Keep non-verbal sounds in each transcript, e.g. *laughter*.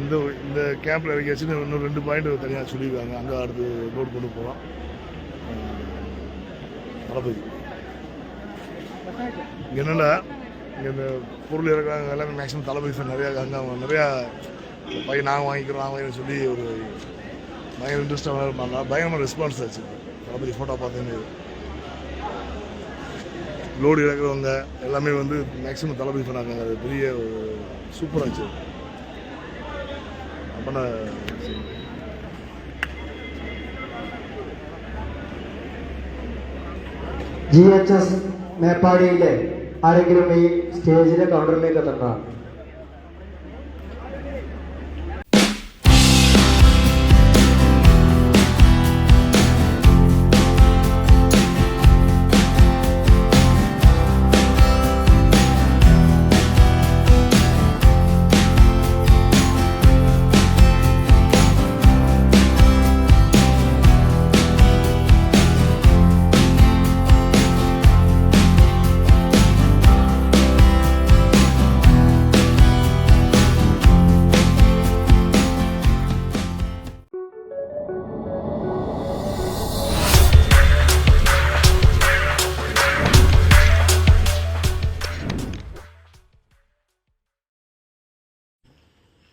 இந்த இந்த கேம்பில் இறக்கியாச்சுன்னு இன்னும் ரெண்டு பாயிண்ட் தனியாக சொல்லியிருக்காங்க. அங்கே அடுத்து லோடு கொண்டு போகலாம். தளபதி இங்கே என்னென்னா இங்கே இந்த பொருள் இறக்குறாங்க எல்லாமே மேக்ஸிமம் தளபதி சார் நிறையா அங்கே அவங்க நிறையா பையன் நாங்கள் வாங்கிக்கிறோம் நாங்கள் வாங்கிக்கிறோம் சொல்லி ஒரு பயங்கர இன்ட்ரெஸ்டாக இருப்பாங்க பயங்கரமாக ரெஸ்பான்ஸ் ஆச்சு. தளபதி ஃபோட்டோ பார்த்தீங்கன்னு லோடு இறக்குறவங்க எல்லாமே வந்து மேக்ஸிமம் தளபதி பண்ணாங்க அது பெரிய ஒரு சூப்பராக இருந்துச்சு அப்போ ജി എച്ച് എസ് മേപ്പാടിയിലെ ആരെങ്കിലും ഈ സ്റ്റേജിലെ കൗണ്ടറിലേക്ക് എത്തണ്ട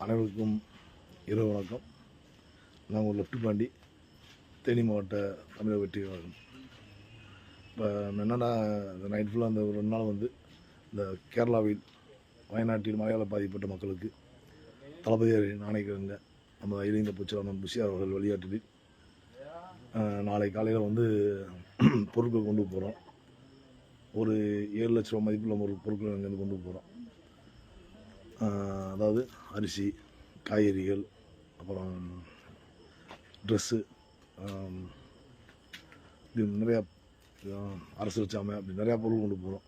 அனைவருக்கும் இரவு வணக்கம். நாங்கள் ஒரு லெஃப்ட் பாண்டி தேனி மாவட்ட தமிழக வெற்றி கழகம் இப்போ என்னென்னா இந்த நைட் ஃபுல்லாக அந்த ரெண்டு நாள் வந்து இந்த கேரளாவில் வயநாட்டில் மலையாள பாதிக்கப்பட்ட மக்களுக்கு தளபதியார் நாணயக்கிழங்க நம்ம இளைந்த புச்சலான புஷியார் அவர்கள் வழிகாட்டில் நாளை காலையில் வந்து பொருட்கள் கொண்டு போகிறோம் ஒரு ஏழு லட்ச ரூபா மதிப்புள்ள ஒரு பொருட்கள் அங்கேருந்து கொண்டு போகிறோம் அதாவது அரிசி காய்கறிகள் அப்புறம் ட்ரெஸ்ஸு இது நிறையா அரசு சாமை அப்படி நிறையா பொருள் கொண்டு போகிறோம்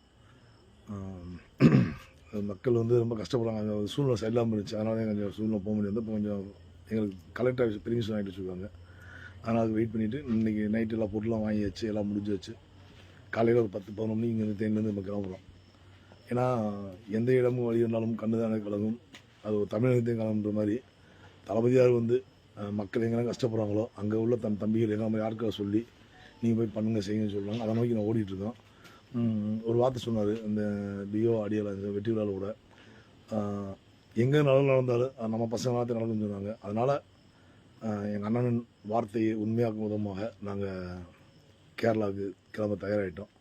மக்கள் வந்து ரொம்ப கஷ்டப்படுறாங்க. அங்கே சூழ்நிலை சரியில்லாமல் இருந்துச்சு. அதனால கொஞ்சம் சூழ்நிலை போக முடியாது. இப்போ கொஞ்சம் எங்களுக்கு கலெக்டர் ஆஃபீஸ் பெர்மிஷன் வாங்கிட்டு வச்சுருக்காங்க. அதனால் அது வெயிட் பண்ணிவிட்டு இன்றைக்கி நைட்டு எல்லா பொருளும் வாங்கி வச்சு எல்லாம் முடிஞ்சு வச்சு காலையில் ஒரு பத்து பதினொன்று மணிக்கு இங்கே தேனிலேருந்து நம்ம கிளம்புறோம். ஏன்னா எந்த இடமும் வழி இருந்தாலும் கண்ணு தானே கலங்கும். அது ஒரு தமிழகத்தையும் கலங்குன்ற மாதிரி. தளபதியார் வந்து மக்கள் எங்கெல்லாம் கஷ்டப்படுறாங்களோ அங்கே உள்ள தன் தம்பிகள் எல்லாம் யாருக்கா சொல்லி நீங்கள் போய் பண்ணுங்கள் செய்யுங்கன்னு சொல்லுவாங்க அதை நோக்கி நான் ஓடிட்டு இருக்கோம். ஒரு வார்த்தை சொன்னார் இந்த டியோ அடியால் இந்த வெற்றி விழாவில் கூட. எங்கே நல்லது நடந்தாலும் நம்ம பசங்க வார்த்தை நடக்கும்னு சொன்னாங்க. அதனால் எங்கள் அண்ணனின் வார்த்தையை உண்மையாக்கும் விதமாக நாங்கள் கேரளாவுக்கு கிளம்ப தயாராகிட்டோம்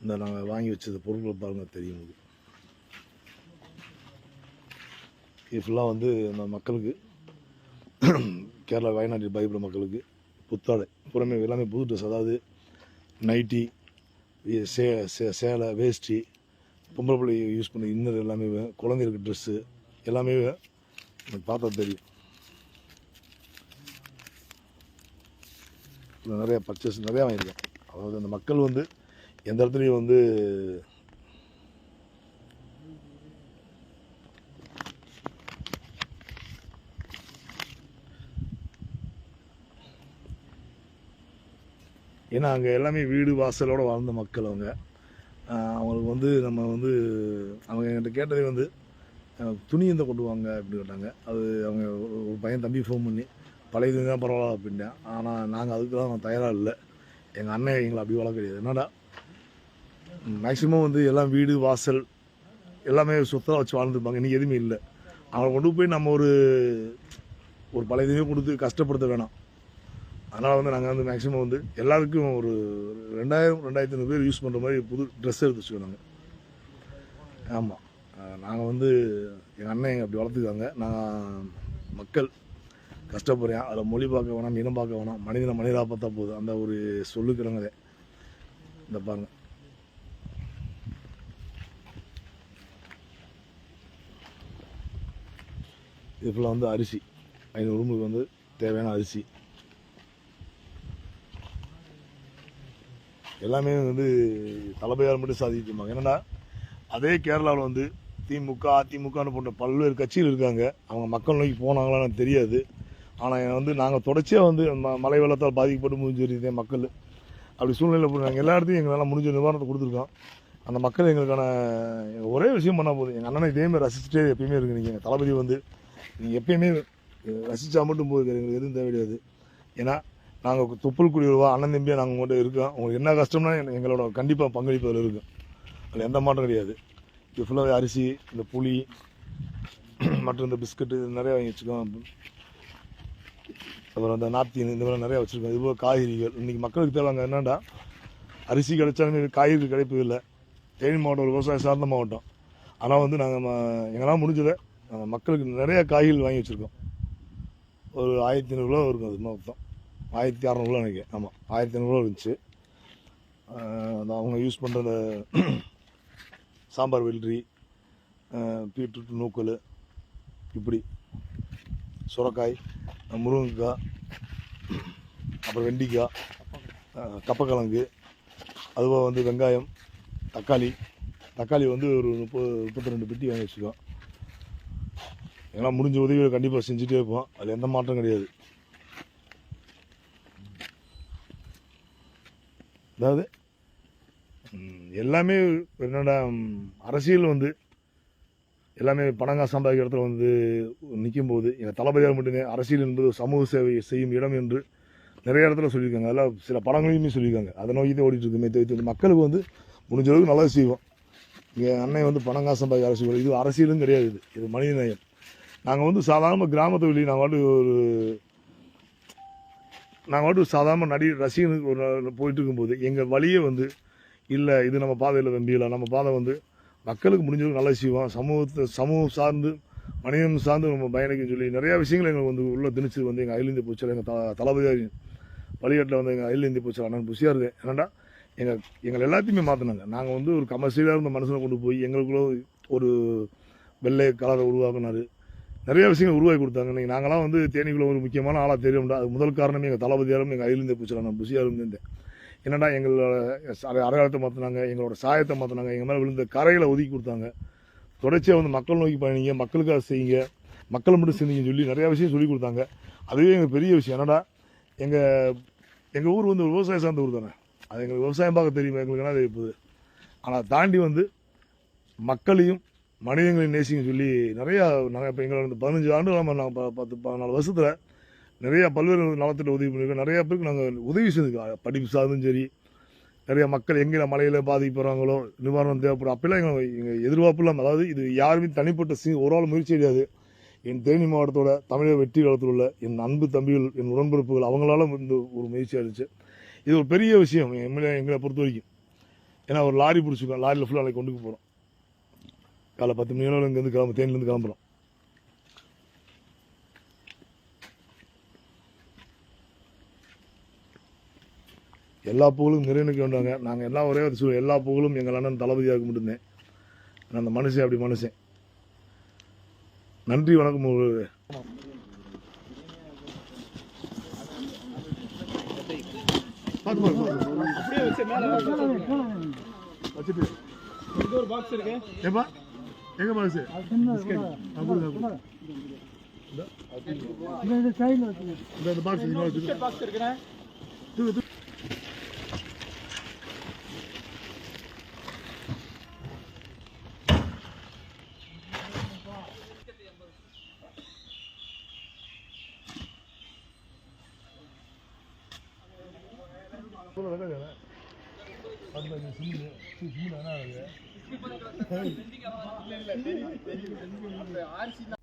இந்த நாங்கள் வாங்கி வச்சது பொருட்கள் பாருங்க தெரியும் உங்களுக்கு. இது ஃபுல்லாக வந்து நம்ம மக்களுக்கு கேரளா வயநாட்டில் பயப்பட மக்களுக்கு புத்தாடை புறமே எல்லாமே புது ட்ரெஸ் அதாவது நைட்டி சே சே- சேலை வேஷ்டி பொம்பளை பிள்ளை யூஸ் பண்ண இன்னர் எல்லாமே குழந்தைகளுக்கு ட்ரெஸ்ஸு எல்லாமே எனக்கு பார்த்தா தெரியும். நிறையா பர்ச்சேஸ் நிறையா வாங்கியிருக்கேன். அதாவது அந்த மக்கள் வந்து எந்த இடத்துலையும் வந்து ஏன்னா அங்கே எல்லாமே வீடு வாசலோடு வாழ்ந்த மக்கள் அவங்க. அவங்களுக்கு வந்து நம்ம வந்து அவங்க என்கிட்ட கேட்டதே வந்து துணி எந்த கொண்டு வாங்க அப்படின்னு கேட்டாங்க. அது அவங்க ஒரு- பையன் தம்பி ஃபோன் பண்ணி பழைய துணி தான் பரவாயில்ல அப்படின்ட்டேன் ஆனால் நாங்கள் அதுக்கெல்லாம் தயாராக இல்லை. எங்கள் அண்ணன் எங்களை அப்படி வளர்க்க கிடையாது என்னடா மேக்ஸிமம் வந்து எல்லாம் வீடு வாசல் எல்லாமே சுத்தமாக வச்சு வாழ்ந்துருப்பாங்க. இன்றைக்கி எதுவுமே இல்லை. அவங்களை கொண்டு போய் நம்ம ஒரு ஒரு பழைய இதுவே கொடுத்து கஷ்டப்படுத்த வேணாம். அதனால் வந்து நாங்கள் வந்து மேக்ஸிமம் வந்து எல்லாருக்கும் ஒரு ரெண்டாயிரம் ரெண்டாயிரத்தி ஐநூறு பேர் யூஸ் பண்ணுற மாதிரி புது ட்ரெஸ் எடுத்து வச்சுக்கோ நாங்கள் ஆமாம் நாங்கள் வந்து எங்கள் அண்ணன் அப்படி வளர்த்துக்காங்க நான் மக்கள். கஷ்டப்படுறேன். அதில் மொழி பார்க்க வேணாம் இனம் பார்க்க வேணாம். மனிதனை மனிதராக பார்த்தா போதும். அந்த ஒரு சொல்லுக்கிறவங்க இந்த பாருங்கள் இது ஃபுல்லாக வந்து அரிசி. ஐநூறு ரூமுக்கு வந்து தேவையான அரிசி. எல்லாமே வந்து தளபதியால் மட்டும் சாதிச்சிருப்பாங்க என்னென்னா அதே கேரளாவில் வந்து திமுக அதிமுகன்னு போன்ற பல்வேறு கட்சிகள் இருக்காங்க. அவங்க மக்கள் நோக்கி போனாங்களான்னு எனக்கு தெரியாது. ஆனால் வந்து நாங்கள் தொடர்ச்சியாக வந்து ம மழை வெள்ளத்தால் பாதிக்கப்பட்டு முடிஞ்சிருந்தேன் மக்கள். அப்படி சூழ்நிலை நாங்கள் எல்லா இடத்தையும் எங்களால் முடிஞ்ச நிவாரணத்தை கொடுத்துருக்கோம். அந்த மக்கள் எங்களுக்கான ஒரே விஷயம் பண்ணால் போதும். எங்கள் அண்ணனை இதேமாதிரி ரசிச்சுட்டே எப்பயுமே இருக்கு நீங்கள் தளபதி வந்து நீங்கள் எப்பயுமே ரசித்தா மட்டும் போது எங்களுக்கு எதுவும் தேவை கிடையாது ஏன்னா நாங்கள் தொப்புள் குடியுருவா அண்ணன் தம்பியாக நாங்கள் உங்கள்கிட்ட இருக்கோம். உங்களுக்கு என்ன கஷ்டம்னா எங்களோட கண்டிப்பாக பங்களிப்பு அதில் இருக்கும். அதில் எந்த மாற்றம் கிடையாது. இது ஃபுல்லாகவே அரிசி இந்த புளி மற்றும் இந்த பிஸ்கட்டு இது நிறையா வாங்கி வச்சுக்கோம் அப்புறம் அந்த நாப்தின் இந்த மாதிரி நிறையா வச்சுருக்கோம். இதுபோல் காய்கறிகள். இன்றைக்கி மக்களுக்கு தேவைங்க என்னென்னா அரிசி கிடைச்சாலுமே காய்கறி கிடைப்பது இல்லை தேனி மாவட்டம் ஒரு விவசாயம் சார்ந்த மாவட்டம். ஆனால் வந்து நாங்கள் எங்களால் முடிஞ்சதை மக்களுக்கு நிறைய காய்கள் வாங்கி வச்சுருக்கோம். ஒரு ஆயிரத்தி ஐநூறுரூவா இருக்கும் அது மொத்தம். ஆயிரத்தி அறநூறுவா நினைக்கிறேன். ஆமாம் ஆயிரத்தி ஐநூறுரூவா இருந்துச்சு. அவங்க யூஸ் பண்ணுற அந்த *clears throat* சாம்பார் வெள்ளரி பீட்ரூட் நூக்கல் இப்படி. சுரக்காய் முருங்கைக்காய் அப்புறம் வெண்டிக்காய் கப்பக்கிழங்கு அதுபோக வந்து வெங்காயம் தக்காளி. தக்காளி வந்து ஒரு முப்பது முப்பத்தி ரெண்டு பெட்டி வாங்கி வச்சுக்கோம் எங்களால் முடிஞ்ச உதவிகளை கண்டிப்பாக செஞ்சுட்டே இருப்போம். அதில் எந்த மாற்றம் கிடையாது. அதாவது எல்லாமே என்னடா அரசியல் வந்து எல்லாமே பணங்கா சம்பாதிக்கிற இடத்துல வந்து நிற்கும் போது எங்கள் தளபதியாக மட்டுமே அரசியல் என்பது சமூக சேவை செய்யும் இடம் என்று நிறைய இடத்துல சொல்லியிருக்காங்க. அதில் சில படங்களையுமே சொல்லியிருக்காங்க. அதை நோக்கி தான் ஓடிட்டுருக்குமே தவிர்த்து மக்களுக்கு வந்து முடிஞ்ச அளவுக்கு நல்லது செய்வோம். இங்கே அண்ணன் வந்து பணம் சம்பாதிக்க அரசியல் இது அரசியலும் கிடையாது. இது இது மனித நேயம் நாங்கள் வந்து சாதாரணமாக கிராமத்தை வெளியே நாங்கள் வாட்டு ஒரு நாங்கள் வாட்டு சாதாரண நடி ரசிகனுக்கு ஒரு போயிட்டு இருக்கும்போது எங்கள் வழியே வந்து இல்லை இது நம்ம பாதையில் தம்பியில நம்ம பாதை வந்து மக்களுக்கு முடிஞ்சவங்க நல்லா செய்வோம். சமூகத்தை சமூகம் சார்ந்து மனிதன் சார்ந்து நம்ம பயணிக்க சொல்லி நிறையா விஷயங்கள் எங்களுக்கு வந்து உள்ளே திணிச்சு வந்து எங்கள் அயல் இந்திய பூச்சல் எங்கள் த தளபதியார் வழிகாட்டில் வந்து எங்கள் அயல் இந்திய பூச்சல் அண்ணன் புஷியாக இருந்தேன் என்னடா எங்கள் எங்களை எல்லாத்தையுமே மாற்றினாங்க நாங்கள் வந்து ஒரு கமர்ஷியலாக இருந்த மனுஷனை கொண்டு போய் எங்களுக்குள்ள ஒரு வெள்ளை கலரை உருவாக்குனாரு. நிறைய விஷயங்கள் உருவாக்கி கொடுத்தாங்க. இன்னைக்கு நாங்களாம் வந்து தேனிக்குள்ள ஒரு முக்கியமான ஆளாக தெரியும்டா அது முதல் காரணமே எங்கள் தளபதியாரும் எங்கள் அயிலிருந்தே இந்திய நான் அண்ணன் புஷியாக என்னடா எங்களோட அடையாளத்தை மாற்றினாங்க எங்களோட சாயத்தை மாற்றினாங்க எங்கள் மேலே விழுந்த கரைகளை ஒதுக்கி கொடுத்தாங்க. தொடர்ச்சியாக வந்து மக்கள் நோக்கி பயணிங்க மக்களுக்காக செய்யுங்க மக்களை மட்டும் சிந்திங்கன்னு சொல்லி நிறையா விஷயம் சொல்லி கொடுத்தாங்க. அதுவே எங்களுக்கு பெரிய விஷயம். என்னடா எங்கள் எங்கள் ஊர் வந்து விவசாய சார்ந்த ஊர் தானே. அது எங்களுக்கு விவசாயம் பார்க்க தெரியுமா? எங்களுக்கு என்ன தெரியுது ஆனால் தாண்டி வந்து மக்களையும் மனிதங்களின் நேசிங்க சொல்லி நிறையா நாங்கள் இப்போ எங்களோட பதினஞ்சு ஆண்டுகளாக நாங்கள் ப- பத்து பதினாலு வருஷத்தில் நிறையா பல்வேறு நலத்திட்ட உதவி பண்ணியிருக்கோம் நிறையா பேருக்கு நாங்கள் உதவி செஞ்சுருக்கோம். படிப்பு சார்ந்தும் சரி நிறைய மக்கள் எங்கே மலையில் பாதிக்கப்படுறாங்களோ நிவாரணம் தேவைப்படும் அப்பெல்லாம் எங்கள் எங்கள் எதிர்பார்ப்பு இல்லாமல் அதாவது இது யாருமே தனிப்பட்ட சி ஒரு ஆள் முயற்சி கிடையாது என் தேனி மாவட்டத்தோட தமிழக வெற்றி காலத்தில் உள்ள என் அன்பு தம்பிகள் என் உடன்பிறப்புகள் அவங்களால இந்த ஒரு முயற்சியாக இருந்துச்சு இது ஒரு பெரிய விஷயம் எம்எல்ஏ எங்களை பொறுத்த வரைக்கும். ஏன்னா ஒரு லாரி பிடிச்சிருக்கோம். லாரியில் ஃபுல்லாக நாளைக்கு கொண்டு போகிறோம் காலை பத்து மணி இங்கேருந்து கிளம்ப தேனிலேருந்து கிளம்புறோம். எல்லா புகழும் நிறைநிற்க வேண்டாங்க நாங்கள் எல்லாம் ஒரே ஒரு சொல்லுவோம் எல்லா புகழும் எங்கள் அண்ணன் தளபதியாக மட்டும்தான். அந்த மனுஷன் அப்படி மனுஷன். நன்றி வணக்கம் மேல வச்சுட்டு. எங்க ஒரு பாக்ஸ் பாக்ஸ் இந்த பாக்ஸ் இருக்கிறேன் பாக்ஸ் இருக்குண்ணே தெரியும் என்ன ஆர்சி